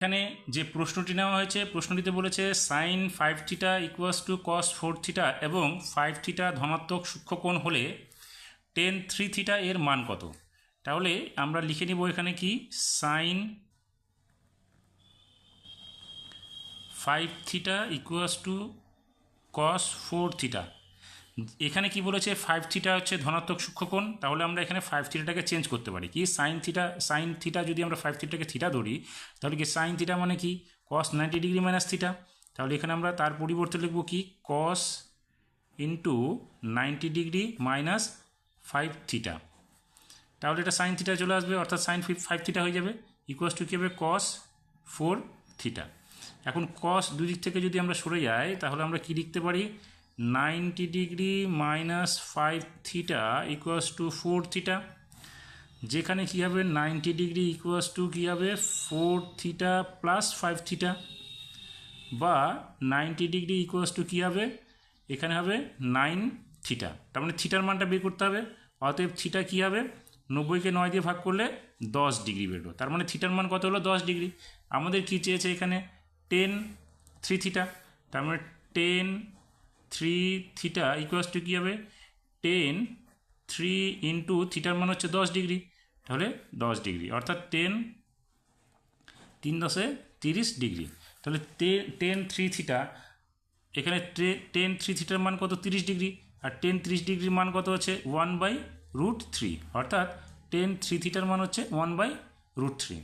এখানে যে প্রশ্নটি নেওয়া হয়েছে, প্রশ্নটিতে বলেছে sine five theta equals to cos four theta এবং ফাইভ থিটা ধনাত্মক সূক্ষ্মকোণ হলে টেন থ্রি থিটা এর মান কত? তাহলে আমরা লিখে নিব এখানে কি? Sine five theta equals to cos four theta এখানে কি বলেছে ফাইভ থিটা হচ্ছে ধনাত্মক সূক্ষ্মকোণ, তাহলে আমরা এখানে ফাইভ থিটাটাকে চেঞ্জ করতে পারি। কি? সাইন থিটা সাইন থিটা যদি আমরা ফাইভ থিটাকে থিটা ধরি, তাহলে কি সাইন থিটা মানে কি? Cos ninety degree minus theta তাহলে এখানে আমরা তার পরিবর্তে লিখব কি? Cos into ninety degree minus five theta তাহলে এটা সাইন থিটা চলে আসবে, অর্থাৎ সাইন ফাইভ থিটা হয়ে যাবে। ইকুয়াস টু কী হবে? কস ফোর থিটা এখন কস দুদিক থেকে যদি আমরা সরে যাই, তাহলে আমরা কি লিখতে পারি? Ninety degree minus five theta equals to four theta. যেখানে কী হবে? নাইনটি ডিগ্রি ইকুয়াস টু কী হবে? Four theta plus five theta. বা নাইনটি ডিগ্রি ইকুয়াস টু কী হবে? এখানে হবে নাইন থিটা। তার মানে থিটার মানটা বের করতে হবে। অতএব থিটা কী হবে? নব্বইকে নয় দিয়ে ভাগ করলে দশ ডিগ্রি বেরো তার মানে থিটার মান কত হলো? দশ ডিগ্রি। আমাদের কী চেয়েছে এখানে? Tan three theta. তার মানে tan three theta equals to কী হবে? টেন থ্রি ইন্টু থিটার মান হচ্ছে দশ ডিগ্রি। তাহলে দশ ডিগ্রি। অর্থাৎ টেন তিন দশে তিরিশ ডিগ্রি। তাহলে টেন থ্রি থিটা এখানে টেন থ্রি থিটার মান কত? তিরিশ ডিগ্রি। আর টেন ত্রিশ ডিগ্রির মান কত হচ্ছে? ওয়ান বাই রুট থ্রি অর্থাৎ টেন থ্রি থিটার মান হচ্ছে ওয়ান বাই রুট থ্রি